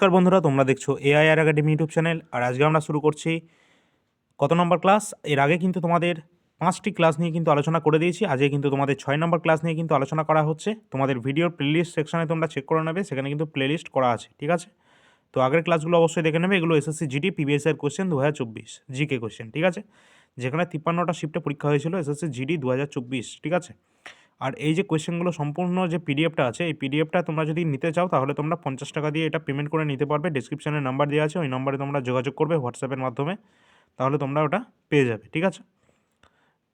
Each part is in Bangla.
নমস্কার বন্ধুরা, তোমরা দেখছ এআইআর একাডেমি ইউটিউব চ্যানেল আর আজকে আমরা শুরু করছি কত নম্বর ক্লাস এর আগে কিন্তু তোমাদের পাঁচটি ক্লাস নিয়ে কিন্তু আলোচনা করে দিয়েছি। আজকে কিন্তু তোমাদের ছয় নম্বর ক্লাস নিয়ে কিন্তু আলোচনা করা হচ্ছে। তোমাদের ভিডিওর প্লেলিস্ট সেকশনে তোমরা চেক করে নেবে, সেখানে কিন্তু প্লেলিস্ট করা আছে, ঠিক আছে? তো আগের ক্লাসগুলো অবশ্যই দেখে নেবে, এগুলো এসএসসি জিডি পিবিএস এর কোশ্চেন দু হাজার চব্বিশ জিকে কোশ্চেন ঠিক আছে? যেখানে তিপ্পান্নটা শিফটে পরীক্ষা হয়েছিল এসএসসি জিডি দু হাজার চব্বিশ, ঠিক আছে? আর এই যে কোয়েশ্চেনগুলো সম্পূর্ণ যে পিডিএফটা আছে, এই পিডিএফটা তোমরা যদি নিতে চাও, তাহলে তোমরা পঞ্চাশ টাকা দিয়ে এটা পেমেন্ট করে নিতে পারবে। ডিসক্রিপশানে নাম্বার দেওয়া আছে, ওই নাম্বারে তোমরা যোগাযোগ করবে হোয়াটসঅ্যাপের মাধ্যমে, তাহলে তোমরা ওটা পেয়ে যাবে, ঠিক আছে?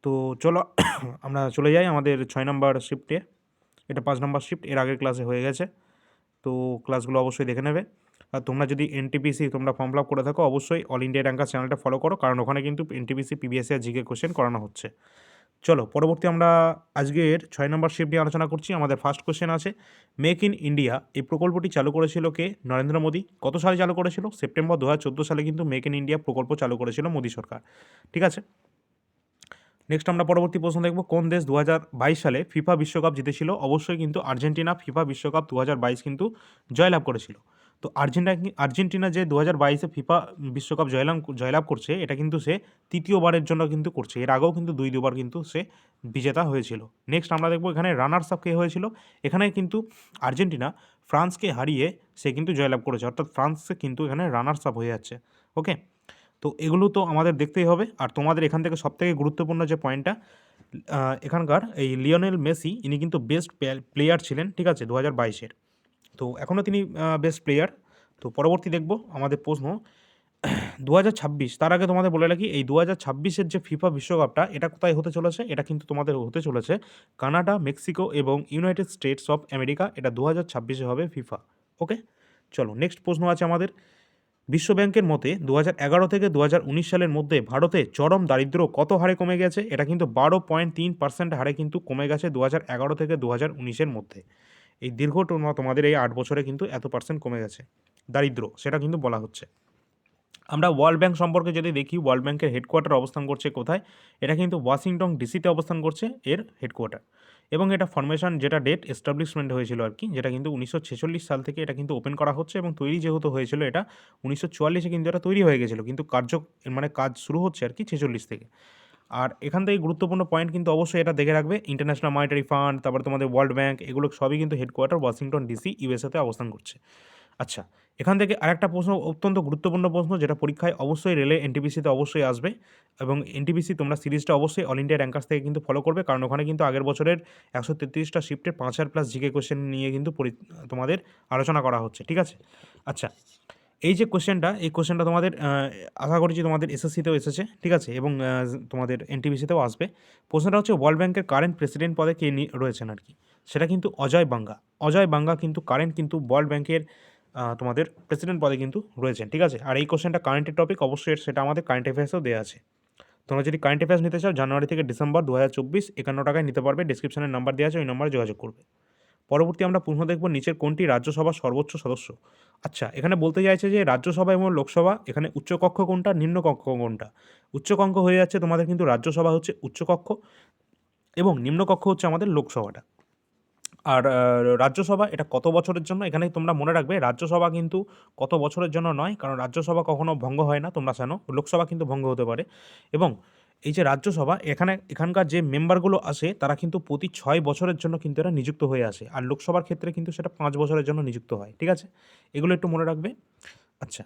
তো চলো, আমরা চলে যাই আমাদের ছয় নম্বর শিফটে এটা পাঁচ নম্বর শিফট এর আগের ক্লাসে হয়ে গেছে। তো ক্লাসগুলো অবশ্যই দেখে নেবে। আর তোমরা যদি এনটিপিসি তোমরা ফর্ম ফিল আপ করে থাকো, অবশ্যই অল ইন্ডিয়া র্যাঙ্কার চ্যানেলটা ফলো করো, কারণ ওখানে কিন্তু এনটিপিসি পিবিএসসি আর জিকে কোশ্চেন করানো হচ্ছে। চলো, পরবর্তী আমরা আজকের ছয় নম্বর শিফট নিয়ে আলোচনা করছি। আমাদের ফার্স্ট কোশ্চেন আছে মেক ইন ইন্ডিয়া এই প্রকল্পটি চালু করেছিল কে? নরেন্দ্র মোদী। কত সালে চালু করেছিল? সেপ্টেম্বর দু হাজার চোদ্দ সালে কিন্তু মেক ইন ইন্ডিয়া প্রকল্প চালু করেছিল মোদী সরকার। ঠিক আছে? নেক্সট আমরা পরবর্তী প্রশ্ন দেখব, কোন দেশ দু হাজার বাইশ সালে ফিফা বিশ্বকাপ জিতেছিল? অবশ্যই কিন্তু আর্জেন্টিনা ফিফা বিশ্বকাপ দু হাজার বাইশ কিন্তু জয়লাভ করেছিল। তো আর্জেন্টিনা আর্জেন্টিনা যে দু হাজার বাইশে ফিফা বিশ্বকাপ জয়লাভ জয়লাভ করছে, এটা কিন্তু সে তৃতীয়বারের জন্য কিন্তু করছে। এর আগেও কিন্তু দুই, দুবার কিন্তু সে বিজেতা হয়েছিল। নেক্সট আমরা দেখব এখানে রানার্স আপ কে হয়েছিল। এখানে কিন্তু আর্জেন্টিনা ফ্রান্সকে হারিয়ে সে কিন্তু জয়লাভ করেছে। অর্থাৎ ফ্রান্সে কিন্তু এখানে রানার্স আপ হয়ে যাচ্ছে। ওকে তো এগুলো তো আমাদের দেখতেই হবে। আর তোমাদের এখান থেকে সবথেকে গুরুত্বপূর্ণ যে পয়েন্টটা এখানকার এই লিওনেল মেসি ইনি কিন্তু বেস্ট প্লেয়ার ছিলেন, ঠিক আছে, দু হাজার বাইশের। তো এখনও তিনি বেস্ট প্লেয়ার তো পরবর্তী দেখব আমাদের প্রশ্ন। দু হাজার ছাব্বিশ, তার আগে তোমাদের বলে রাখি, এই দু হাজার ছাব্বিশের যে ফিফা বিশ্বকাপটা, এটা কোথায় হতে চলেছে? এটা কিন্তু তোমাদের হতে চলেছে কানাডা, মেক্সিকো এবং ইউনাইটেড স্টেটস অফ আমেরিকা। এটা দু হাজার ছাব্বিশে হবে ফিফা ওকে চলো নেক্সট প্রশ্ন আছে আমাদের। বিশ্বব্যাংকের মতে দু থেকে দু সালের মধ্যে ভারতে চরম দারিদ্র্য কত হারে কমে গেছে? এটা কিন্তু বারো পয়েন্ট তিন পার্সেন্ট হারে কিন্তু কমে গেছে দু থেকে দু হাজার মধ্যে। এই দীর্ঘ তোমাদের এই আট বছরে কিন্তু এত পার্সেন্ট কমে গেছে। দারিদ্র, সেটা কিন্তু বলা হচ্ছে। আমরা ওয়ার্ল্ড ব্যাংক সম্পর্কে যদি দেখি ওয়ার্ল্ড ব্যাংকের হেডকোয়ার্টার অবস্থান করছে কোথায়? এটা কিন্তু ওয়াশিংটন ডিসিতে অবস্থান করছে এর হেডকোয়ার্টার এবং এটা ফরমেশন যেটা ডেট এস্টাবলিশমেন্ট হয়েছিল আর কি, যেটা কিন্তু উনিশশো ছেচল্লিশ সাল থেকে এটা কিন্তু ওপেন করা হচ্ছে এবং তৈরি যেহেতু হয়েছিল এটা উনিশশো চুয়াল্লিশে কিন্তু এটা তৈরি হয়ে গেছিল। কিন্তু কার্য মানে কাজ শুরু হচ্ছে আর কি ছেচল্লিশ থেকে। আর এখান থেকে গুরুত্বপূর্ণ পয়েন্ট কিন্তু অবশ্যই এটা দেখে রাখবে। ইন্টারন্যাশনাল মনিটারি ফান্ড তারপরে তোমাদের ওয়ার্ল্ড ব্যাংক এগুলো সবই কিন্তু হেডকোয়ার্টার ওয়াশিংটন ডিসি ইউএসএতে অবস্থান করছে। আচ্ছা এখান থেকে আরেকটা প্রশ্ন, অত্যন্ত গুরুত্বপূর্ণ প্রশ্ন, যেটা পরীক্ষায় অবশ্যই রেলে এনটিপিসিতে অবশ্যই আসবে এবং এনটিপিসি তোমরা সিরিজটা অবশ্যই অল ইন্ডিয়া র্যাঙ্কার্স থেকে কিন্তু ফলো করবে, কারণ ওখানে কিন্তু আগের বছরের একশো তেত্রিশটা শিফটের পাঁচ হাজার প্লাস জিকে কোশ্চেন নিয়ে কিন্তু তোমাদের আলোচনা করা হচ্ছে, ঠিক আছে? আচ্ছা এই যে কোশ্চেনটা, এই কোশ্চেনটা তোমাদের আশা করছি তোমাদের এসএসসিতেও এসেছে, ঠিক আছে? এবং তোমাদের এনটিপিসিতেও আসবে। প্রশ্নটা হচ্ছে ওয়ার্ল্ড ব্যাংকের কারেন্ট প্রেসিডেন্ট পদে কে রয়েছেন আর কি? সেটা কিন্তু অজয় বাঙ্গা। অজয় বাঙ্গা কিন্তু কারেন্ট কিন্তু ওয়ার্ল্ড ব্যাংকের তোমাদের প্রেসিডেন্ট পদে কিন্তু রয়েছেন, ঠিক আছে? আর এই কোশ্চেনটা কারেন্টের টপিক অবশ্যই সেটা আমাদের কারেন্ট অ্যাফেয়ার্সেও দেওয়া আছে। তোমরা যদি কারেন্ট অ্যাফেয়ার্স নিতে চাও, জানুয়ারি থেকে ডিসেম্বর দু হাজার চব্বিশ, একান্ন টাকায় নিতে পারবে। ডিসক্রিপশনের নাম্বার দেওয়া আছে, ওই নাম্বারে যোগাযোগ করবে। পরবর্তী আমরা পুনঃ দেখব নিচের কোনটি রাজ্যসভার সর্বোচ্চ সদস্য। আচ্ছা এখানে বলতে চাইছে যে রাজ্যসভা এবং লোকসভা, এখানে উচ্চকক্ষ কোনটা, নিম্নকক্ষ কোনটা? উচ্চকক্ষ হয়ে যাচ্ছে তোমাদের কিন্তু রাজ্যসভা হচ্ছে উচ্চকক্ষ এবং নিম্নকক্ষ হচ্ছে আমাদের লোকসভাটা। আর রাজ্যসভা এটা কত বছরের জন্য? এখানে তোমরা মনে রাখবে, রাজ্যসভা কিন্তু কত বছরের জন্য নয়, কারণ রাজ্যসভা কখনো ভঙ্গ হয় না, তোমরা জানো, লোকসভা কিন্তু ভঙ্গ হতে পারে। এবং এই যে রাজ্যসভা, এখানে, এখানকার যে মেম্বারগুলো আসে, তারা কিন্তু প্রতি ছয় বছরের জন্য কিন্তু এরা নিযুক্ত হয়ে আসে। আর লোকসভার ক্ষেত্রে কিন্তু সেটা পাঁচ বছরের জন্য নিযুক্ত হয়, ঠিক আছে? এগুলো একটু মনে রাখবে? আচ্ছা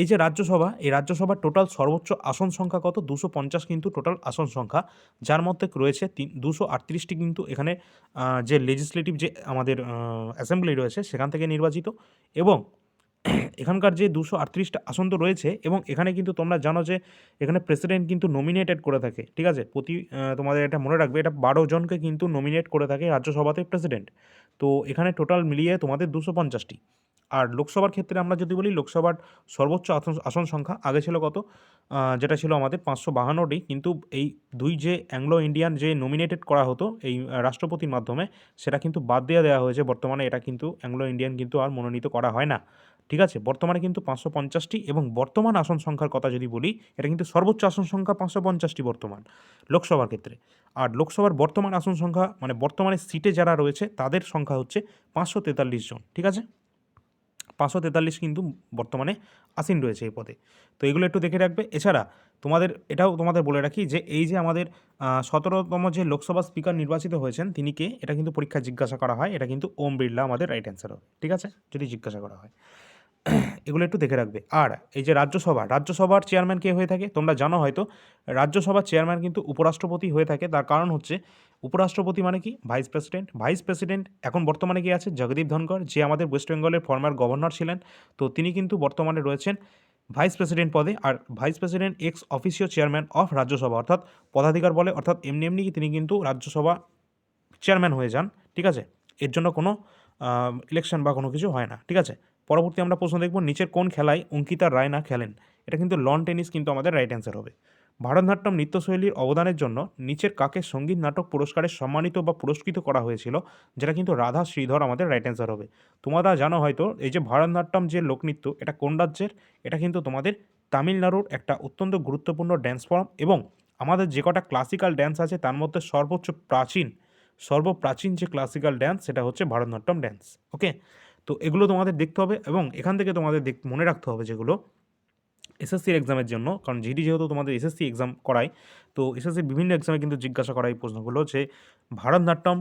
এই যে রাজ্যসভা, এই রাজ্যসভার টোটাল সর্বোচ্চ আসন সংখ্যা কত? দুশো পঞ্চাশ কিন্তু টোটাল আসন সংখ্যা, যার মধ্যে রয়েছে তিন, দুশো আটত্রিশটি কিন্তু এখানে যে লেজিসলেটিভ যে আমাদের অ্যাসেম্বলি রয়েছে, সেখান থেকে নির্বাচিত এবং এখানকার যে দুশো আটত্রিশটা আসন তো রয়েছে এবং এখানে কিন্তু তোমরা জানো যে এখানে প্রেসিডেন্ট কিন্তু নমিনেটেড করে থাকে, ঠিক আছে? প্রতি তোমাদের এটা মনে রাখবে, এটা বারো জনকে কিন্তু নমিনেট করে থাকে রাজ্যসভাতে প্রেসিডেন্ট তো এখানে টোটাল মিলিয়ে তোমাদের দুশো পঞ্চাশটি। আর লোকসভার ক্ষেত্রে আমরা যদি বলি, লোকসভার সর্বোচ্চ আসন সংখ্যা আগে ছিল কত? যেটা ছিল আমাদের পাঁচশো বাহান্নটি। কিন্তু এই দুই যে অ্যাংলো ইন্ডিয়ান যে নমিনেটেড করা হতো, এই রাষ্ট্রপতির মাধ্যমে, সেটা কিন্তু বাদ দিয়ে দেওয়া হয়েছে। বর্তমানে এটা কিন্তু অ্যাংলো ইন্ডিয়ান কিন্তু আর মনোনীত করা হয় না। ঠিক আছে? বর্তমানে কিন্তু পাঁচশো পঞ্চাশটি এবং বর্তমান আসন সংখ্যার কথা যদি বলি, এটা কিন্তু সর্বোচ্চ আসন সংখ্যা পাঁচশো পঞ্চাশটি বর্তমান লোকসভার ক্ষেত্রে। আর লোকসভার বর্তমান আসন সংখ্যা মানে বর্তমানে সিটে যারা রয়েছে, তাদের সংখ্যা হচ্ছে পাঁচশো তেতাল্লিশ জন ঠিক আছে? পাঁচশো তেতাল্লিশ কিন্তু বর্তমানে আসীন রয়েছে এই পদে। তো এগুলো একটু দেখে রাখবে। এছাড়া তোমাদের, এটাও তোমাদের বলে রাখি যে এই যে আমাদের সতেরোতম যে লোকসভা স্পিকার নির্বাচিত হয়েছেন, তিনি কে? এটা কিন্তু পরীক্ষায় জিজ্ঞাসা করা হয়। এটা কিন্তু ওম বিড়লা আমাদের রাইট অ্যান্সার হবে ঠিক আছে? যদি জিজ্ঞাসা করা হয়। এগুলো একটু দেখে রাখবে। আর এই যে রাজ্যসভা, রাজ্যসভার চেয়ারম্যান কে হয়ে থাকে? তোমরা জানো হয়তো, রাজ্যসভার চেয়ারম্যান কিন্তু উপরাষ্ট্রপতি হয়ে থাকে। তার কারণ হচ্ছে, উপরাষ্ট্রপতি মানে কি? ভাইস প্রেসিডেন্ট ভাইস প্রেসিডেন্ট এখন বর্তমানে কি আছে? জগদীপ ধনকর যে আমাদের ওয়েস্ট বেঙ্গলের ফর্মার গভর্নর ছিলেন। তো তিনি কিন্তু বর্তমানে রয়েছেন ভাইস প্রেসিডেন্ট পদে। আর vice president ex officio chairman of Rajya Sabha. অর্থাৎ পদাধিকার বলে, অর্থাৎ এমনি এমনি তিনি কিন্তু রাজ্যসভা চেয়ারম্যান হয়ে যান। ঠিক আছে? এর জন্য কোনো ইলেকশন বা কোনো কিছু হয় না। ঠিক আছে? পরবর্তী আমরা প্রশ্ন দেখব, নিচের কোন খেলায় অঙ্কিতা রায়না খেলেন? এটা কিন্তু লন টেনিস কিন্তু আমাদের রাইট অ্যান্সার হবে। ভারতনাট্যম নৃত্যশৈলীর অবদানের জন্য নিচের কাকে সংগীত নাটক পুরস্কারে সম্মানিত বা পুরস্কৃত করা হয়েছিল, যেটা কিন্তু রাধা শ্রীধর আমাদের রাইট অ্যান্সার হবে। তোমরা জানো হয়তো, এই যে ভারতনাট্যম যে লোকনৃত্য, এটা কোন রাজ্যের? এটা কিন্তু তোমাদের তামিলনাড়ুর একটা অত্যন্ত গুরুত্বপূর্ণ ড্যান্স ফর্ম এবং আমাদের যে কটা ক্লাসিক্যাল ড্যান্স আছে, তার মধ্যে সর্বোচ্চ প্রাচীন, সর্বপ্রাচীন যে ক্লাসিক্যাল ড্যান্স সেটা হচ্ছে ভারতনাট্যম ড্যান্স ওকে তো এগুলো তোমাদের দেখতে হবে এবং এখান থেকে তোমাদের দেখ, মনে রাখতে হবে যেগুলো এসএসসির এক্সামের জন্য। কারণ জিডি যেহেতু তোমাদের এসএসসি এক্সাম করায়, তো এসএসসির বিভিন্ন এক্সামে কিন্তু জিজ্ঞাসা করা এই প্রশ্নগুলো যে ভারতনাট্যম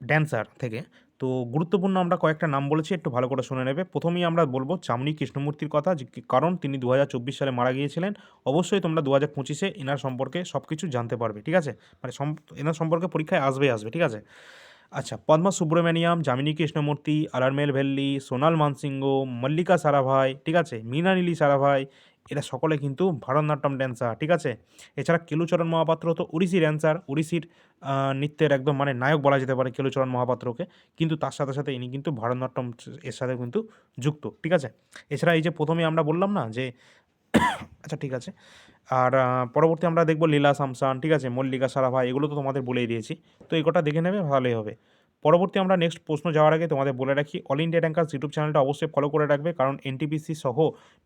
ড্যান্সার থেকে, তো গুরুত্বপূর্ণ আমরা কয়েকটা নাম বলেছি, একটু ভালো করে শুনে নেবে। প্রথমেই আমরা বলব চামনি কৃষ্ণমূর্তির কথা কারণ তিনি দু হাজার চব্বিশ সালে মারা গিয়েছিলেন। অবশ্যই তোমরা দু হাজার পঁচিশে এনার সম্পর্কে সব কিছু জানতে পারবে, ঠিক আছে? মানে এনার সম্পর্কে পরীক্ষায় আসবে আসবে, ঠিক আছে? আচ্ছা পদ্মা সুব্রমণিয়াম যামিনী কৃষ্ণমূর্তি আলারমেল ভেল্লি সোনাল মানসিংহ মল্লিকা সারাভাই ঠিক আছে মীনানীলি সারাভাই এরা সকলে কিন্তু ভারতনাট্যম ড্যান্সার ঠিক আছে? এছাড়া কেলুচরণ মহাপাত্র তো উড়িষ্যি ড্যান্সার উড়িষ্যির আহ, নৃত্যের একদম মানে নায়ক বলা যেতে পারে কেলুচরণ মহাপাত্রকে কিন্তু তার সাথে সাথে ইনি কিন্তু ভারতনাট্যম এর সাথে কিন্তু যুক্ত ঠিক আছে? এছাড়া এই যে প্রথমে আমরা বললাম না যে আচ্ছা ঠিক আছে। আর পরবর্তী আমরা দেখব লীলা সামসান ঠিক আছে? মল্লিকা, সারাভাই, এগুলো তো তোমাদের বলেই দিয়েছি। তো এই কটা দেখে নেবে, ভালোই হবে। পরবর্তী আমরা নেক্সট প্রশ্ন যাওয়ার আগে তোমাদের বলে রাখি অল ইন্ডিয়া র্যাঙ্কার্স ইউটিউব চ্যানেলটা অবশ্যই ফলো করে রাখবে, কারণ এনটিপিসি সহ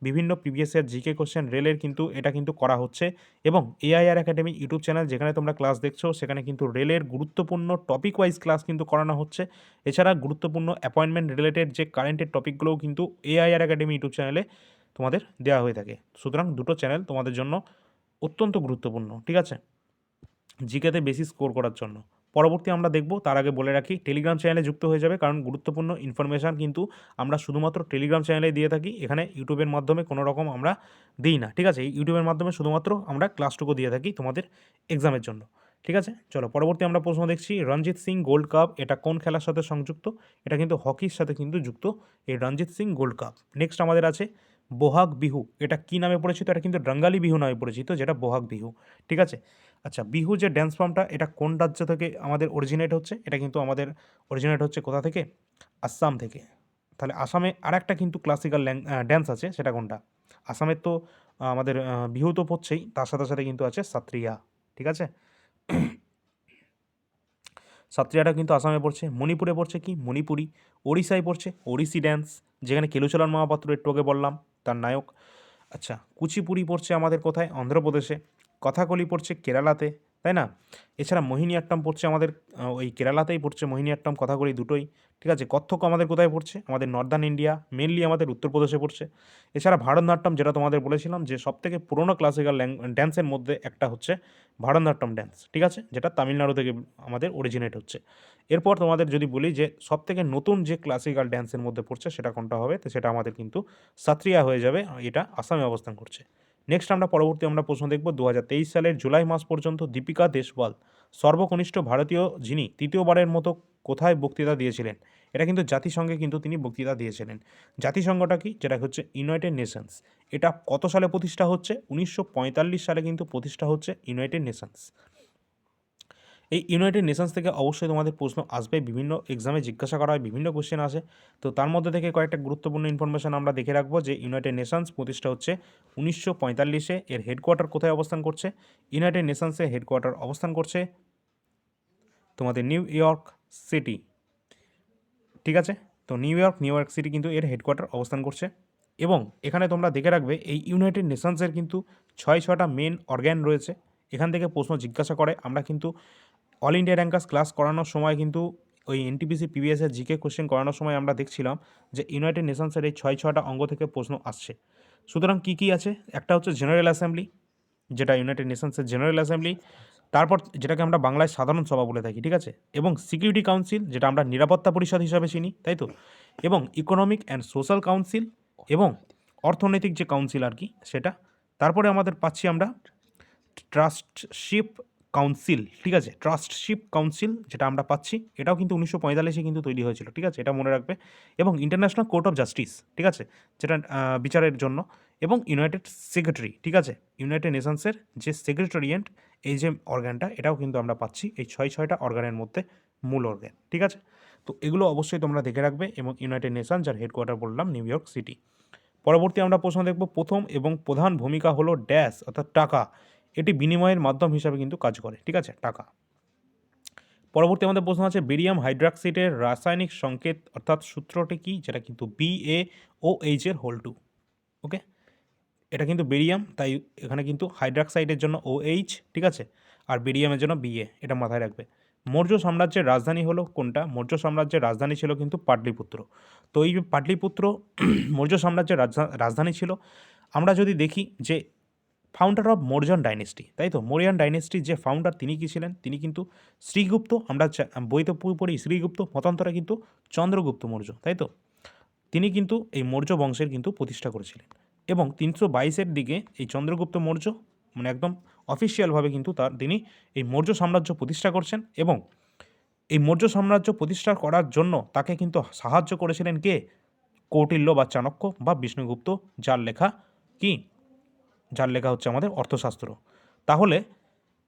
বিভিন্ন প্রিভিয়াস ইয়ার জিকে কোশ্চেন রেলের কিন্তু এটা কিন্তু করা হচ্ছে। এবং এআইআর একাডেমি ইউটিউব চ্যানেল যেখানে তোমরা ক্লাস দেখছ, সেখানে কিন্তু রেলের গুরুত্বপূর্ণ টপিক ওয়াইজ ক্লাস কিন্তু করানো হচ্ছে। এছাড়া গুরুত্বপূর্ণ অ্যাপয়েন্টমেন্ট রিলেটেড যে কারেন্টের টপিকগুলোও কিন্তু এআইআর একাডেমি ইউটিউব চ্যানেলে তোমাদের দেওয়া হয়ে থাকে। সুতরাং দুটো চ্যানেল তোমাদের জন্য অত্যন্ত গুরুত্বপূর্ণ, ঠিক আছে? জিকেতে বেশি স্কোর করার জন্য। পরবর্তী আমরা দেখব, তার আগে বলে রাখি টেলিগ্রাম চ্যানেলে যুক্ত হয়ে যাবে, কারণ গুরুত্বপূর্ণ ইনফরমেশান কিন্তু আমরা শুধুমাত্র টেলিগ্রাম চ্যানেলে দিয়ে থাকি, এখানে ইউটিউবের মাধ্যমে কোনো রকম আমরা দিই না, ঠিক আছে? ইউটিউবের মাধ্যমে শুধুমাত্র আমরা ক্লাসটুকু দিয়ে থাকি তোমাদের এক্সামের জন্য, ঠিক আছে? চলো, পরবর্তী আমরা প্রশ্ন দেখছি, রঞ্জিত সিং গোল্ড কাপ, এটা কোন খেলার সাথে সংযুক্ত? এটা কিন্তু হকির সাথে কিন্তু যুক্ত, এই Ranjit Singh gold cup. Next আমাদের আছে বোহাগ বিহু, এটা কি নামে পরিচিত? এটা কিন্তু রঙ্গালি বিহু নামে পরিচিত, যেটা বোহাগ বিহু, ঠিক আছে? আচ্ছা বিহু যে ড্যান্স ফর্মটা এটা কোন রাজ্য থেকে আমাদের অরিজিনেট হচ্ছে? এটা কিন্তু আমাদের অরিজিনেট হচ্ছে কোথা থেকে? আসাম থেকে। তাহলে আসামে আর একটা কিন্তু ক্লাসিক্যাল ড্যান্স আছে, সেটা কোনটা? আসামের তো আমাদের বিহু তো পড়ছেই, তার সাথে সাথে কিন্তু আছে সাত্রিয়া, ঠিক আছে? সাত্রিয়াটা কিন্তু আসামে পড়ছে, মণিপুরে পড়ছে কি? মণিপুরি, ওড়িশায় পড়ছে, ওড়িশি ড্যান্স যেখানে কেলুচরণ মহাপাত্র একটু আগে বললাম। তার নায়ক। আচ্ছা কুচিপুড়ি পড়ছে আমাদের কোথায়? অন্ধ্রপ্রদেশে। কথাকলি পড়ছে কেরালাতে। তাই না? এছাড়া মোহিনীআট্টম পড়ছে আমাদের ওই কেরালাতেই পড়ছে মোহিনী মোহিনীআট্টম কথাকলি দুটোই, ঠিক আছে? কত্থক আমাদের কোথায় পড়ছে? আমাদের নর্দার্ন ইন্ডিয়া মেনলি আমাদের উত্তরপ্রদেশে পড়ছে। এছাড়া ভারতনাট্যম যেটা তোমাদের বলেছিলাম যে সবথেকে পুরোনো ক্লাসিক্যাল ড্যান্সের মধ্যে একটা হচ্ছে ভারতনাট্যম ড্যান্স ঠিক আছে? যেটা তামিলনাড়ু থেকে আমাদের অরিজিনেট হচ্ছে। এরপর তোমাদের যদি বলি যে সবথেকে নতুন যে ক্লাসিক্যাল ড্যান্সের মধ্যে পড়ছে সেটা কোনটা হবে? তো সেটা আমাদের কিন্তু সাত্রিয়া হয়ে যাবে, এটা আসামে অবস্থান করছে। নেক্সট আমরা পরবর্তী আমরা প্রশ্ন দেখব দু হাজার তেইশ সালের জুলাই মাস পর্যন্ত দীপিকা দেশওয়াল, সর্বকনিষ্ঠ ভারতীয় যিনি তৃতীয়বারের মতো কোথায় বক্তৃতা দিয়েছিলেন? এটা কিন্তু জাতিসংঘে কিন্তু তিনি বক্তৃতা দিয়েছিলেন। জাতিসংঘটা কি? যেটা হচ্ছে ইউনাইটেড নেশনস এটা কত সালে প্রতিষ্ঠা হচ্ছে? উনিশশো পঁয়তাল্লিশ সালে কিন্তু প্রতিষ্ঠা হচ্ছে ইউনাইটেড নেশনস এই ইউনাইটেড নেশনস থেকে অবশ্যই তোমাদের প্রশ্ন আসবে, বিভিন্ন এক্সামে জিজ্ঞাসা করা হয়, বিভিন্ন কোশ্চেন আসে। তো তার মধ্যে থেকে কয়েকটা গুরুত্বপূর্ণ ইনফরমেশন আমরা দেখে রাখব যে ইউনাইটেড নেশনস প্রতিষ্ঠা হচ্ছে উনিশশো পঁয়তাল্লিশে, এর হেডকোয়ার্টার কোথায় অবস্থান করছে? ইউনাইটেড নেশনসের হেডকোয়ার্টার অবস্থান করছে তোমাদের নিউ ইয়র্ক সিটি ঠিক আছে? তো New York New York city কিন্তু এর হেডকোয়ার্টার অবস্থান করছে। এবং এখানে তোমরা দেখে রাখবে, এই ইউনাইটেড নেশনসের কিন্তু ছয় ছটা মেন অর্গ্যান রয়েছে। এখান থেকে প্রশ্ন জিজ্ঞাসা করে, আমরা কিন্তু অল ইন্ডিয়া র্যাঙ্কার্স ক্লাস করানোর সময় কিন্তু ওই এনটিপিসি পিবিএসের জিকে কোশ্চেন করানোর সময় আমরা দেখছিলাম যে ইউনাইটেড নেশনসের এই ছয় ছটা অঙ্গ থেকে প্রশ্ন আসছে। সুতরাং কী কী আছে? একটা হচ্ছে জেনারেল অ্যাসেম্বলি যেটা ইউনাইটেড নেশনসের জেনারেল অ্যাসেম্বলি তারপর যেটাকে আমরা বাংলায় সাধারণ সভা বলে থাকি, ঠিক আছে? এবং সিকিউরিটি কাউন্সিল যেটা আমরা নিরাপত্তা পরিষদ হিসাবে চিনি, তাই তো? এবং ইকোনমিক অ্যান্ড সোশ্যাল কাউন্সিল এবং অর্থনৈতিক যে কাউন্সিল আর কি, সেটা। তারপরে আমাদের পাচ্ছি আমরা ট্রাস্টশিপ কাউন্সিল ঠিক আছে? ট্রাস্টশিপ কাউন্সিল যেটা আমরা পাচ্ছি, এটাও কিন্তু উনিশশো পঁয়তাল্লিশে কিন্তু তৈরি হয়েছিল, ঠিক আছে? এটা মনে রাখবে। এবং ইন্টারন্যাশনাল কোর্ট অফ জাস্টিস ঠিক আছে? যেটা বিচারের জন্য। এবং ইউনাইটেড সেক্রেটারি ঠিক আছে? ইউনাইটেড নেশনসের যে সেক্রেটারিয়েন্ট এই যে অর্গানটা এটাও কিন্তু আমরা পাচ্ছি। এই ছয় ছয়টা অর্গানের মধ্যে মূল অর্গান ঠিক আছে? তো এগুলো অবশ্যই তোমরা দেখে রাখবে। এবং ইউনাইটেড নেশন যার হেডকোয়ার্টার বললাম নিউ ইয়র্ক সিটি পরবর্তী আমরা প্রশ্ন দেখব, প্রথম এবং প্রধান ভূমিকা হলো ড্যাশ অর্থাৎ টাকা। এটি বিনিময়ের মাধ্যম হিসাবে কিন্তু কাজ করে, ঠিক আছে? টাকা। পরবর্তী আমাদের প্রশ্ন আছে, বেরিয়াম হাইড্রাক্সাইডের রাসায়নিক সংকেত অর্থাৎ সূত্রটি কি? যেটা কিন্তু বি এ ও এইচ এর হোল টু, ওকে? এটা কিন্তু বেরিয়াম, তাই এখানে কিন্তু হাইড্রাক্সাইডের জন্য ও এইচ ঠিক আছে? আর বেরিয়ামের জন্য বিএ এটা মাথায় রাখবে। মৌর্য সাম্রাজ্যের রাজধানী হলো কোনটা? মৌর্য সাম্রাজ্যের রাজধানী ছিল কিন্তু পাটলিপুত্র। তো এই পাটলিপুত্র, মৌর্য সাম্রাজ্যের রাজধানী ছিল। আমরা যদি দেখি যে ফাউন্ডার অফ মৌর্যন ডাইনেস্টি তাই তো? মৌর্যান ডাইনেস্টির যে ফাউন্ডার তিনি কি ছিলেন? তিনি কিন্তু শ্রীগুপ্ত, আমরা বইতে পড়ি শ্রীগুপ্ত, মতান্তরে কিন্তু চন্দ্রগুপ্ত মৌর্য, তাই তো? তিনি কিন্তু এই মৌর্য বংশের কিন্তু প্রতিষ্ঠা করেছিলেন এবং তিনশো বাইশের দিকে এই চন্দ্রগুপ্ত মৌর্য মানে একদম অফিসিয়ালভাবে কিন্তু তার, তিনি এই মৌর্য সাম্রাজ্য প্রতিষ্ঠা করছেন এবং এই মৌর্য সাম্রাজ্য প্রতিষ্ঠা করার জন্য তাকে কিন্তু সাহায্য করেছিলেন কে? কৌটিল্য বা চাণক্য বা বিষ্ণুগুপ্ত, যার লেখা কি? যার লেখা হচ্ছে আমাদের অর্থশাস্ত্র। তাহলে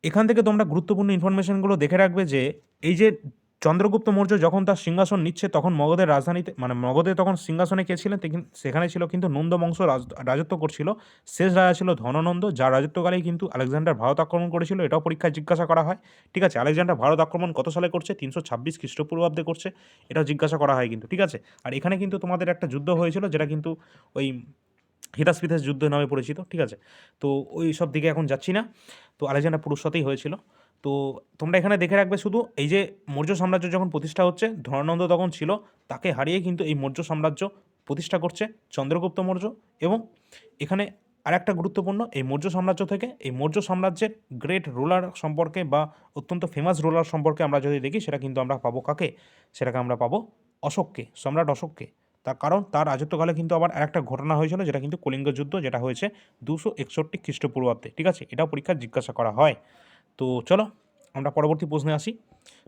এখান থেকে তোমরা গুরুত্বপূর্ণ ইনফরমেশনগুলো দেখে রাখবে যে এই যে চন্দ্রগুপ্ত মৌর্য যখন তার সিংহাসন নিচ্ছে, তখন মগধের রাজধানীতে মানে মগধে তখন সিংহাসনে কে ছিলেন? সেখানে ছিল কিন্তু নন্দ বংশ রাজ- রাজত্ব করছিল। শেষ রাজা ছিল ধননন্দ, যার রাজত্বকালেই কিন্তু আলেকজান্ডার ভারত আক্রমণ করেছিল। এটাও পরীক্ষায় জিজ্ঞাসা করা হয়। ঠিক আছে, আলেকজান্ডার ভারত আক্রমণ কত সালে করছে? তিনশো ছাব্বিশ খ্রিস্টপূর্বাব্দে করছে। এটাও জিজ্ঞাসা করা হয় কিন্তু, ঠিক আছে? আর এখানে কিন্তু তোমাদের একটা যুদ্ধ হয়েছিল, যেটা কিন্তু ওই হিতাস পিতাস যুদ্ধ নামে পরিচিত, ঠিক আছে? তো ওই সব দিকে এখন যাচ্ছি না। তো আলেকজান্ডার পুরুষ সাথেই হয়েছিল। তো তোমরা এখানে দেখে রাখবে শুধু এই যে মৌর্য সাম্রাজ্য যখন প্রতিষ্ঠা হচ্ছে ধনানন্দ তখন ছিল, তাকে হারিয়ে কিন্তু এই মৌর্য সাম্রাজ্য প্রতিষ্ঠা করছে চন্দ্রগুপ্ত মৌর্য এবং এখানে আরেকটা গুরুত্বপূর্ণ, এই মৌর্য সাম্রাজ্য থেকে এই মৌর্য সাম্রাজ্যের গ্রেট রোলার সম্পর্কে বা অত্যন্ত ফেমাস রোলার সম্পর্কে আমরা যদি দেখি, সেটা কিন্তু আমরা পাবো কাকে? সেটাকে আমরা পাবো অশোককে, সম্রাট অশোককে। তার কারণ তার রাজত্বকালে কিন্তু আবার আরেকটা ঘটনা হয়েছিল, যেটা কিন্তু কলিঙ্গ যুদ্ধ, যেটা হয়েছে দুশো একষট্টি খ্রিস্টপূর্বাব্দে, ঠিক আছে? এটাও পরীক্ষা জিজ্ঞাসা করা হয়। তো চলো, আমরা পরবর্তী প্রশ্নে আসি।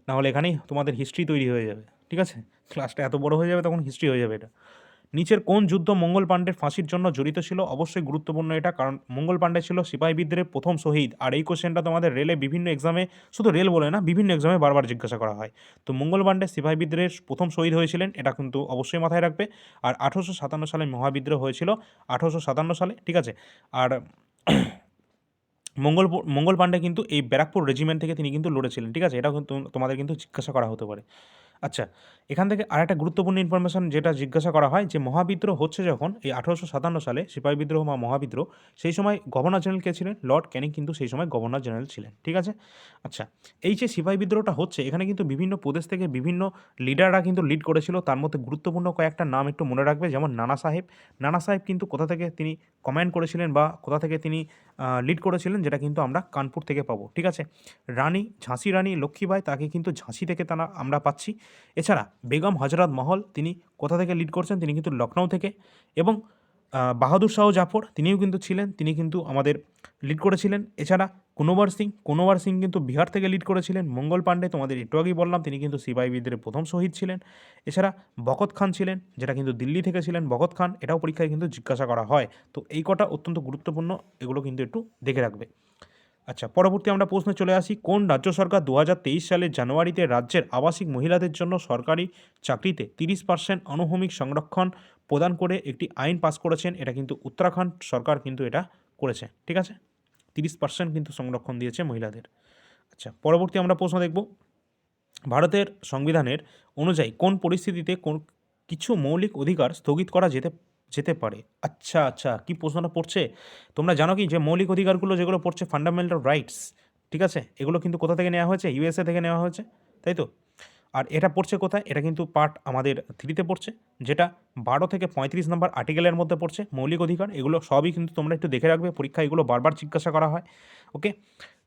নাহলে এখানেই তোমাদের হিস্ট্রি তৈরি হয়ে যাবে, ঠিক আছে? ক্লাসটা এত বড় হয়ে যাবে, তখন হিস্ট্রি হয়ে যাবে এটা। নিচের কোন যুদ্ধ মঙ্গল পাণ্ডের ফাঁসির জন্য জড়িত ছিল? অবশ্যই গুরুত্বপূর্ণ এটা, কারণ মঙ্গল পাণ্ডে ছিল সিপাহী বিদ্রোহের প্রথম শহীদ। আর এই কোশ্চেনটা তোমাদের রেলে বিভিন্ন এক্সামে শুধু রেল বলে না, বিভিন্ন এক্সামে বারবার জিজ্ঞাসা করা হয়। তো মঙ্গল পাণ্ডে সিপাহী বিদ্রোহের প্রথম শহীদ হয়েছিলেন, এটা কিন্তু অবশ্যই মাথায় রাখবে। আর আঠারোশো সাতান্ন সালে মহাবিদ্রোহ হয়েছিল, আঠারোশো সাতান্ন সালে, ঠিক আছে? আর মঙ্গল মঙ্গল পাণ্ডে কিন্তু এই ব্যারাকপুর রেজিমেন্ট থেকে তিনি কিন্তু লড়েছিলেন, ঠিক আছে? এটা কিন্তু তোমাদের কিন্তু জিজ্ঞাসা করা হতে পারে। আচ্ছা এখান থেকে আর একটা গুরুত্বপূর্ণ ইনফরমেশন যেটা জিজ্ঞাসা করা হয় যে মহাবিদ্রোহ হচ্ছে যখন এই আঠারোশো সাতান্ন সালে সিপাহী বিদ্রোহ বা মহাবিদ্রোহ, সেই সময় গভর্নর জেনারেল কে ছিলেন? লর্ড ক্যানিং কিন্তু সেই সময় গভর্নর জেনারেল ছিলেন, ঠিক আছে? আচ্ছা এই যে সিপাহী বিদ্রোহটা হচ্ছে, এখানে কিন্তু বিভিন্ন প্রদেশ থেকে বিভিন্ন লিডাররা কিন্তু লিড করেছিল। তার মধ্যে গুরুত্বপূর্ণ কয়েকটা নাম একটু মনে রাখবে, যেমন নানা সাহেব। নানা সাহেব কিন্তু কোথা থেকে তিনি কমান্ড করেছিলেন বা কোথা থেকে তিনি লিড করেছিলেন, যেটা কিন্তু আমরা কানপুর থেকে পাবো, ঠিক আছে? রানী, ঝাঁসি রানী, লক্ষ্মীবাই, তাকে কিন্তু ঝাঁসি থেকে তারা আমরা পাচ্ছি। এছাড়া বেগম হজরত মহল তিনি কোথা থেকে লিড করছেন? তিনি কিন্তু লখনৌ থেকে এবং বাহাদুর শাহ জাফর তিনিও কিন্তু ছিলেন, তিনি কিন্তু আমাদের লিড করেছিলেন। এছাড়া কুনবার সিং কুনবার সিং কিন্তু বিহার থেকে লিড করেছিলেন। মঙ্গল পাণ্ডে, তোমাদের একটু আগেই বললাম, তিনি কিন্তু সিপাহী বিদ্রোহের প্রথম শহীদ ছিলেন। এছাড়া বকত খান ছিলেন, যেটা কিন্তু দিল্লি থেকে ছিলেন। বকত খান, এটাও পরীক্ষায় কিন্তু জিজ্ঞাসা করা হয়। তো এই কটা অত্যন্ত গুরুত্বপূর্ণ, এগুলো কিন্তু একটু দেখে রাখবে। আচ্ছা পরবর্তী আমরা প্রশ্নে চলে আসি, কোন রাজ্য সরকার দু হাজার তেইশ সালের জানুয়ারিতে রাজ্যের আবাসিক মহিলাদের জন্য সরকারি চাকরিতে তিরিশ পার্সেন্ট আনুভূমিক সংরক্ষণ প্রদান করে একটি আইন পাস করেছেন? এটা কিন্তু উত্তরাখণ্ড সরকার কিন্তু এটা করেছে, ঠিক আছে? তিরিশ পার্সেন্ট কিন্তু সংরক্ষণ দিয়েছে মহিলাদের। আচ্ছা পরবর্তী আমরা প্রশ্ন দেখব, ভারতের সংবিধানের অনুযায়ী কোন পরিস্থিতিতে কোন কিছু মৌলিক অধিকার স্থগিত করা যেতে যেতে পারে। আচ্ছা আচ্ছা কি প্রশ্নটা পড়ছে? তোমরা জানো কি যে মৌলিক অধিকারগুলো যেগুলো পড়ছে ফান্ডামেন্টাল রাইটস ঠিক আছে? এগুলো কিন্তু কোথা থেকে নেওয়া হয়েছে? ইউএসএ থেকে নেওয়া হয়েছে, তাই তো? আর এটা পড়ছে কোথায়? এটা কিন্তু পার্ট আমাদের থ্রিতে পড়ছে, যেটা বারো থেকে পঁয়ত্রিশ নম্বর আর্টিকেলের মধ্যে পড়ছে মৌলিক অধিকার। এগুলো সবই কিন্তু তোমরা একটু দেখে রাখবে পরীক্ষা এগুলো বারবার জিজ্ঞাসা করা হয় ওকে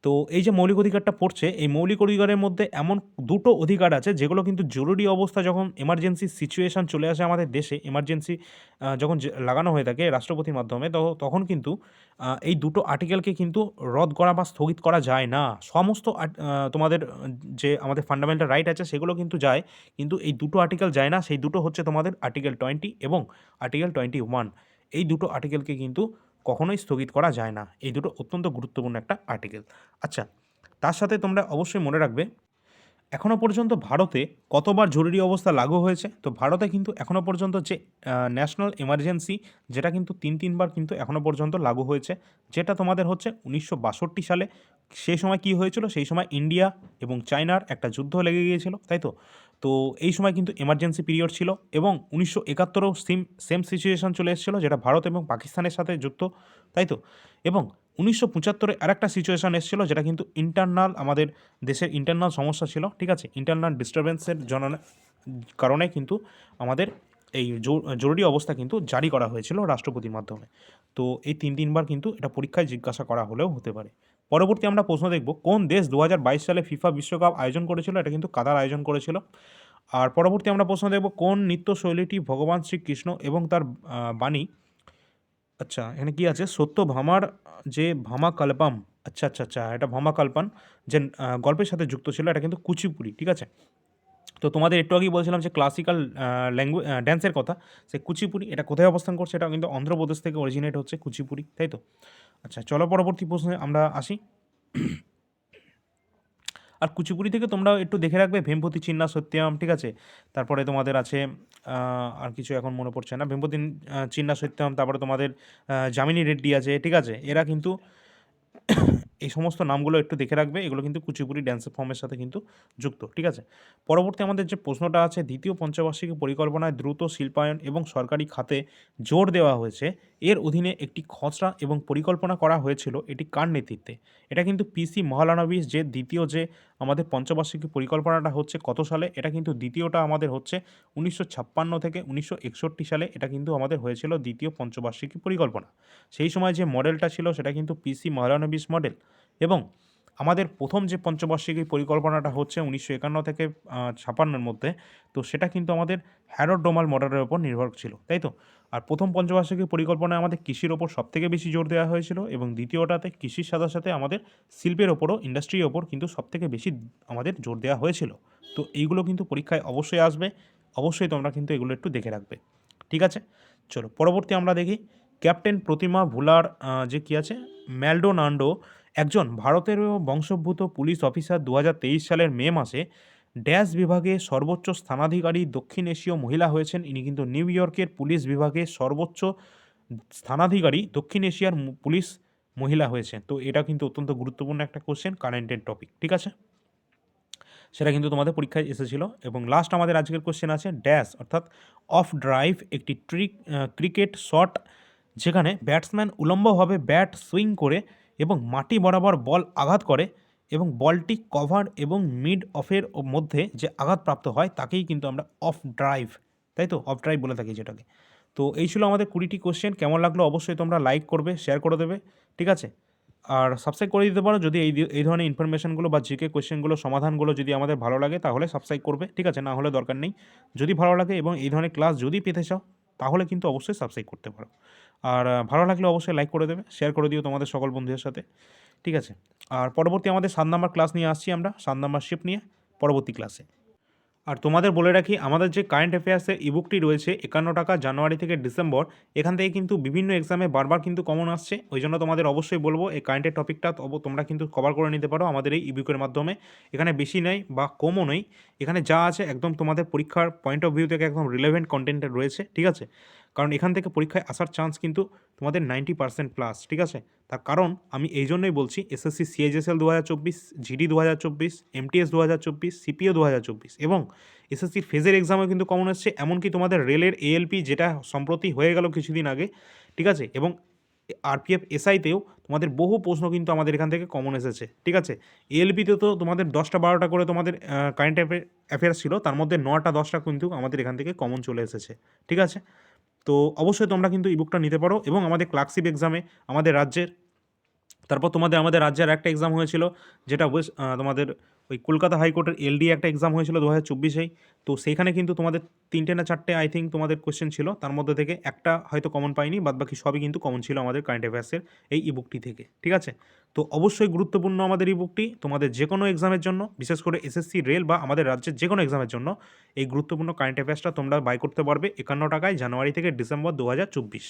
তো এই যে মৌলিক অধিকারটা পড়ছে, এই মৌলিক অধিকারের মধ্যে এমন দুটো অধিকার আছে, যেগুলো কিন্তু জরুরি অবস্থা যখন এমার্জেন্সি সিচুয়েশান চলে আসে আমাদের দেশে এমার্জেন্সি যখন লাগানো হয়ে থাকে রাষ্ট্রপতির মাধ্যমে, তো তখন কিন্তু এই দুটো আর্টিকেলকে কিন্তু রদ করা বা স্থগিত করা যায় না। সমস্ত তোমাদের যে আমাদের ফান্ডামেন্টাল রাইট আছে, সেগুলো কিন্তু যায়, কিন্তু এই দুটো আর্টিকেল যায় না, সেই দুটো হচ্ছে তোমাদের আর্টিকেল টোয়েন্টি এবং আর্টিকেল টোয়েন্টি ওয়ান এই দুটো আর্টিকেলকে কিন্তু কখনোই স্থগিত করা যায় না। এই দুটো অত্যন্ত গুরুত্বপূর্ণ একটা আর্টিকেল আচ্ছা তার সাথে তোমরা অবশ্যই মনে রাখবে এখনও পর্যন্ত ভারতে কতবার জরুরি অবস্থা লাগু হয়েছে? তো ভারতে কিন্তু এখনও পর্যন্ত যে ন্যাশনাল এমার্জেন্সি যেটা কিন্তু তিন, তিনবার কিন্তু এখনও পর্যন্ত লাগু হয়েছে, যেটা তোমাদের হচ্ছে উনিশশো বাষট্টি সালে সেই সময় কি হয়েছিল? সেই সময় ইন্ডিয়া এবং চায়নার একটা যুদ্ধ লেগে গিয়েছিল, তাই তো? তো এই সময় কিন্তু এমার্জেন্সি পিরিয়ড ছিল এবং উনিশশো একাত্তরেও সেম সেম সিচুয়েশন চলে এসেছিল যেটা ভারত এবং পাকিস্তানের সাথে যুক্ত, তাই তো? এবং উনিশশো পঁচাত্তরে আরেকটা সিচুয়েশান এসেছিল যেটা কিন্তু ইন্টারনাল আমাদের দেশের ইন্টারনাল সমস্যা ছিল, ঠিক আছে? ইন্টারনাল ডিস্টারবেন্সের জন্য কারণে কিন্তু আমাদের এই জরুরি অবস্থা কিন্তু জারি করা হয়েছিল রাষ্ট্রপতির মাধ্যমে। তো এই তিন তিনবার কিন্তু এটা পরীক্ষায় জিজ্ঞাসা করা হলেও হতে পারে। পরবর্তী আমরা প্রশ্ন দেখব, কোন দেশ দু হাজার বাইশ সালে ফিফা বিশ্বকাপ আয়োজন করেছিল? এটা কিন্তু কাতার আয়োজন করেছিল। আর পরবর্তী আমরা প্রশ্ন দেখব, কোন নৃত্যশৈলীটি ভগবান শ্রীকৃষ্ণ এবং তার বাণী? আচ্ছা এখানে কি আছে? সত্য ভামার যে ভামা কাল্পাম আচ্ছা আচ্ছা আচ্ছা এটা ভামা কাল্পান যে গল্পের সাথে যুক্ত ছিল, এটা কিন্তু কুচিপুরি ঠিক আছে? তো তোমাদের একটু আগেই বলছিলাম যে ক্লাসিক্যাল ল্যাঙ্গুয়েজ ড্যান্সের কথা, সে কুচিপুড়ি এটা কোথায় অবস্থান করছে এটা কিন্তু অন্ধ্রপ্রদেশ থেকে অরিজিনেট হচ্ছে কুচিপুড়ি, তাই তো? আচ্ছা চলো পরবর্তী প্রশ্নে আমরা আসি। আর কুচিপুড়ি থেকে তোমরা একটু দেখে রাখবে, ভেমপতি চিন্না সত্যম ঠিক আছে? তারপরে তোমাদের আছে আর কিছু এখন মনে পড়ছে না, ভেমপতি চিন্না সত্যম তারপরে তোমাদের যামিনী রেড্ডি আছে, ঠিক আছে? এরা কিন্তু এই সমস্ত নামগুলো একটু দেখে রাখবে। এগুলো কিন্তু কুচিপুড়ি ড্যান্স ফর্মের সাথে কিন্তু যুক্ত, ঠিক আছে? পরবর্তী আমাদের যে প্রশ্নটা আছে, দ্বিতীয় পঞ্চবার্ষিকী পরিকল্পনায় দ্রুত শিল্পায়ন এবং সরকারি খাতে জোর দেওয়া হয়েছে। এর অধীনে একটি খসড়া এবং পরিকল্পনা করা হয়েছিল এটি কার নেতৃত্বে? এটা কিন্তু পিসি মহালানবিস যে দ্বিতীয় যে আমাদের পঞ্চবার্ষিকী পরিকল্পনাটা হচ্ছে কত সালে? এটা কিন্তু দ্বিতীয়টা আমাদের হচ্ছে উনিশশো ছাপ্পান্ন থেকে উনিশশো একষট্টি সালে এটা কিন্তু আমাদের হয়েছিল দ্বিতীয় পঞ্চবার্ষিকী পরিকল্পনা। সেই সময় যে মডেলটা ছিল সেটা কিন্তু পিসি মহালানবিস মডেল। এবং আমাদের প্রথম যে পঞ্চবার্ষিকী পরিকল্পনাটা হচ্ছে উনিশশো একান্ন থেকে ছাপান্নের মধ্যে, তো সেটা কিন্তু আমাদের হ্যারোড ডোমাল মডেলের ওপর নির্ভর ছিল, তাই তো? আর প্রথম পঞ্চবার্ষিকী পরিকল্পনায় আমাদের কৃষির ওপর সবথেকে বেশি জোর দেওয়া হয়েছিল এবং দ্বিতীয়টাতে কৃষির সাথে সাথে আমাদের শিল্পের ওপরও ইন্ডাস্ট্রির ওপর কিন্তু সবথেকে বেশি আমাদের জোর দেওয়া হয়েছিল। তো এইগুলো কিন্তু পরীক্ষায় অবশ্যই আসবে, অবশ্যই তোমরা কিন্তু এগুলো একটু দেখে রাখবে, ঠিক আছে? চলো, পরবর্তী আমরা দেখি, ক্যাপ্টেন প্রতিমা ভুলার যে কী আছে? ম্যালডোনান্ডো একজন ভারতের বংশোদ্ভূত পুলিশ অফিসার দু হাজার তেইশ সালের মে মাসে ড্যাশ বিভাগে সর্বোচ্চ স্থানাধিকারী দক্ষিণ এশীয় মহিলা হয়েছেন। ইনি কিন্তু নিউ ইয়র্কের পুলিশ বিভাগে সর্বোচ্চ স্থানাধিকারী দক্ষিণ এশিয়ার পুলিশ মহিলা হয়েছেন। তো এটা কিন্তু অত্যন্ত গুরুত্বপূর্ণ একটা কোশ্চেন কারেন্টের টপিক ঠিক আছে? সেটা কিন্তু তোমাদের পরীক্ষায় এসেছিল। এবং লাস্ট আমাদের আজকের কোশ্চেন আছে, ড্যাশ অর্থাৎ অফ ড্রাইভ একটি ট্রিক ক্রিকেট শট যেখানে ব্যাটসম্যান উলম্বভাবে ব্যাট সুইং করে এবং মাটি বরাবর বল আঘাত করে এবং বলটি কভার এবং মিড অফের মধ্যে যে আঘাতপ্রাপ্ত হয় তাকেই কিন্তু আমরা অফ ড্রাইভ, তাই তো? অফ ড্রাইভ বলে থাকি যেটাকে। তো এই ছিল আমাদের কুড়িটি কোশ্চেন কেমন লাগল অবশ্যই তোমরা লাইক করবে শেয়ার করে দেবে, ঠিক আছে? আর সাবস্ক্রাইব করে দিতে পারো যদি এই এই ধরনের ইনফরমেশনগুলো বা জিকে কোশ্চেনগুলো সমাধানগুলো যদি আমাদের ভালো লাগে তাহলে সাবস্ক্রাইব করবে, ঠিক আছে? না হলে দরকার নেই। যদি ভালো লাগে এবং এই ধরনের ক্লাস যদি পেতে চাও তাহলে কিন্তু অবশ্যই সাবস্ক্রাইব করতে পারো। আর ভালো লাগলে অবশ্যই লাইক করে দেবে শেয়ার করে দিও তোমাদের সকল বন্ধুদের সাথে, ঠিক আছে? আর পরবর্তী আমাদের সাত নাম্বার ক্লাস নিয়ে আসছি আমরা, সাত নাম্বার শিফট নিয়ে, পরবর্তী ক্লাসে আর তোমাদের বলে রাখি, আমাদের যে কারেন্ট অ্যাফেয়ার্সের ইবুকটি রয়েছে, একান্ন টাকা জানুয়ারি থেকে ডিসেম্বর, এখান থেকে কিন্তু বিভিন্ন এক্সামে বারবার কিন্তু কমন আসছে। ওই জন্য তোমাদের অবশ্যই বলব, এই কারেন্টের টপিকটা তোমরা কিন্তু কভার করে নিতে পারো আমাদের এই ইবুকের মাধ্যমে। এখানে বেশি নেই বা কমও নেই এখানে যা আছে একদম তোমাদের পরীক্ষার পয়েন্ট অফ ভিউ থেকে একদম রিলেভেন্ট কন্টেন্ট রয়েছে, ঠিক আছে? কারণ এখান থেকে পরীক্ষায় আসার চান্স কিন্তু তোমাদের নাইনটি পার্সেন্ট প্লাস ঠিক আছে? তার কারণ আমি এই জন্যই বলছি এসএসসি সিএইচএসএল দু হাজার চব্বিশ জিডি দু হাজার চব্বিশ এমটিএস দু হাজার চব্বিশ সিপিও দু হাজার চব্বিশ এবং এসএসসির ফেজের এক্সামও কিন্তু কমন এসছে, এমনকি তোমাদের রেলের এএলপি যেটা সম্প্রতি হয়ে গেল কিছুদিন আগে, ঠিক আছে? এবং আরপিএফ এসআইতেও তোমাদের বহু প্রশ্ন কিন্তু আমাদের এখান থেকে কমন এসেছে, ঠিক আছে? এলবিতে তো তোমাদের দশটা বারোটা করে তোমাদের কারেন্ট অ্যাফেয়ার্স ছিল, তার মধ্যে নটা দশটা কিন্তু আমাদের এখান থেকে কমন চলে এসেছে, ঠিক আছে? তো অবশ্যই তোমরা কিন্তু ইবুকটা নিতে পারো এবং আমাদের ক্লার্কশিপ এক্সামে আমাদের রাজ্যের, তারপর তোমাদের, আমাদের রাজ্যের একটা এক্সাম হয়েছিল, যেটা ওয়েস্ট তোমাদের ওই কলকাতা হাইকোর্টের এলডি একটা এক্সাম হয়েছিল দু হাজার তো সেইখানে কিন্তু তোমাদের তিনটে না চারটে আই থিঙ্ক তোমাদের কোশ্চেন ছিল। তার মধ্যে থেকে একটা হয়তো কমন পাইনি বাদ বাকি সবই কিন্তু কমন ছিল আমাদের কারেন্ট অ্যাফেয়ার্সের এই ইবুকটি থেকে, ঠিক আছে? তো অবশ্যই গুরুত্বপূর্ণ আমাদের ইবুকটি তোমাদের যে কোনো এক্সামের জন্য, বিশেষ করে এসএসসি রেল বা আমাদের রাজ্যের যে কোনো এক্সামের জন্য, এই গুরুত্বপূর্ণ কারেন্ট অ্যাফেয়ার্সটা তোমরা বাই করতে পারবে একান্ন টাকায় জানুয়ারি থেকে ডিসেম্বর দু হাজার চব্বিশ।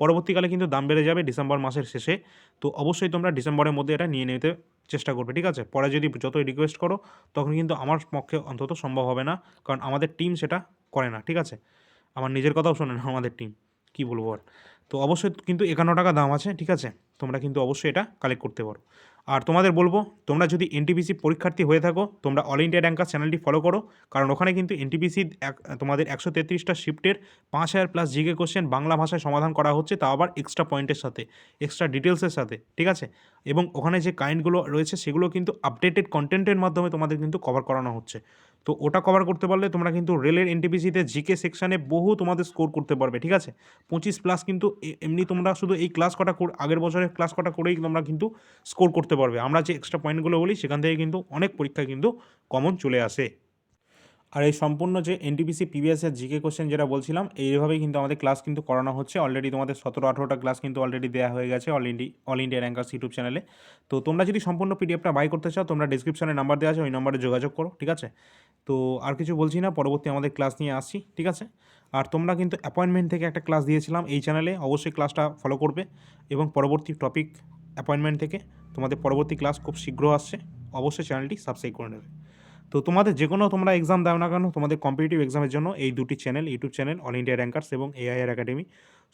পরবর্তীকালে কিন্তু দাম বেড়ে যাবে ডিসেম্বর মাসের শেষে, তো অবশ্যই তোমরা ডিসেম্বরের মধ্যে এটা নিয়ে নিতে চেষ্টা করবে, ঠিক আছে? পরে যদি যতই রিকোয়েস্ট করো, তখন কিন্তু আমার পক্ষে অন্তত সম্ভব হবে না, কারণ আমাদের টিম সেটা করে না, ঠিক আছে? আমার নিজের কথাও শোনে না আমাদের টিম কী বলব আর? তো অবশ্যই কিন্তু একান্ন টাকা দাম আছে, ঠিক আছে? তোমরা কিন্তু অবশ্যই এটা কালেক্ট করতে পারো। আর তোমাদের বলব, তোমরা যদি এনটিপিসি পরীক্ষার্থী হয়ে থাকো, তোমরা অল ইন্ডিয়া র্যাঙ্কার চ্যানেলটি ফলো করো। কারণ ওখানে কিন্তু এনটিপিসি তোমাদের একশো তেত্রিশটা শিফটের পাঁচ হাজার প্লাস জিকে কোশ্চেন বাংলা ভাষায় সমাধান করা হচ্ছে তা আবার এক্সট্রা পয়েন্টের সাথে এক্সট্রা ডিটেলসের সাথে, ঠিক আছে? এবং ওখানে যে কাইন্ডগুলো রয়েছে, সেগুলো কিন্তু আপডেটেড কন্টেন্টের মাধ্যমে তোমাদের কিন্তু কভার করানো হচ্ছে। তো ওটা কভার করতে পারলে তোমরা কিন্তু রেলের এনটিপিসিতে জিকে সেকশানে বহু তোমাদের স্কোর করতে পারবে, ঠিক আছে? পঁচিশ প্লাস কিন্তু এমনি তোমরা শুধু এই ক্লাস কটা আগের বছরের ক্লাস কটা করেই তোমরা কিন্তু স্কোর করতে পারবে। আমরা যে এক্সট্রা পয়েন্টগুলো বলি, সেখান থেকে কিন্তু অনেক পরীক্ষা কিন্তু কমন চলে আসে। আর এই সম্পূর্ণ যে এনটিপিসি পিবিএসের জিকে কোশ্চেন যেটা বলছিলাম এইভাবেই কিন্তু আমাদের ক্লাস কিন্তু করানো হচ্ছে। অলরেডি তোমাদের সতেরো, আঠেরোটা ক্লাস কিন্তু অলরেডি দেওয়া হয়ে গেছে all Indi all India rankers YouTube চ্যানেলে তো তোমরা যদি সম্পূর্ণ পিডিএফটা বাই করতে চাও, তোমরা ডিসক্রিপশনে নাম্বার দেওয়া আছে, ওই নম্বরে যোগাযোগ করো, ঠিক আছে? তো আর কিছু বলছি না, পরবর্তী আমাদের ক্লাস নিয়ে আসছি, ঠিক আছে? আর তোমরা কিন্তু অ্যাপয়েন্টমেন্ট থেকে একটা ক্লাস দিয়েছিলাম এই চ্যানেলে অবশ্যই ক্লাসটা ফলো করবে এবং পরবর্তী টপিক অ্যাপয়েন্টমেন্ট থেকে তোমাদের পরবর্তী ক্লাস খুব শীঘ্র আসছে, অবশ্যই চ্যানেলটি সাবস্ক্রাইব করে নেবে। তো তোমাদের যে কোনো তোমরা এক্সাম দাও না কেন, তোমাদের কম্পিটিটিভ এক্সামের জন্য এই দুটি channel YouTube channel All India Rankers এবং এআইআর একাডেমি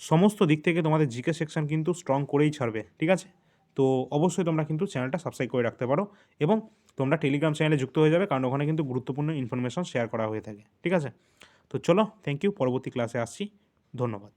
সমস্ত দিক থেকে তোমাদের জিকে সেকশন কিন্তু স্ট্রং করেই ছাড়বে, ঠিক আছে? তো অবশ্যই তোমরা কিন্তু চ্যানেলটা সাবস্ক্রাইব করে রাখতে পারো এবং তোমরা টেলিগ্রাম চ্যানেলে যুক্ত হয়ে যাবে, কারণ ওখানে কিন্তু গুরুত্বপূর্ণ ইনফরমেশন শেয়ার করা হয়ে থাকে, ঠিক আছে? তো চলো থ্যাংক ইউ পরবর্তী ক্লাসে আসছি, ধন্যবাদ।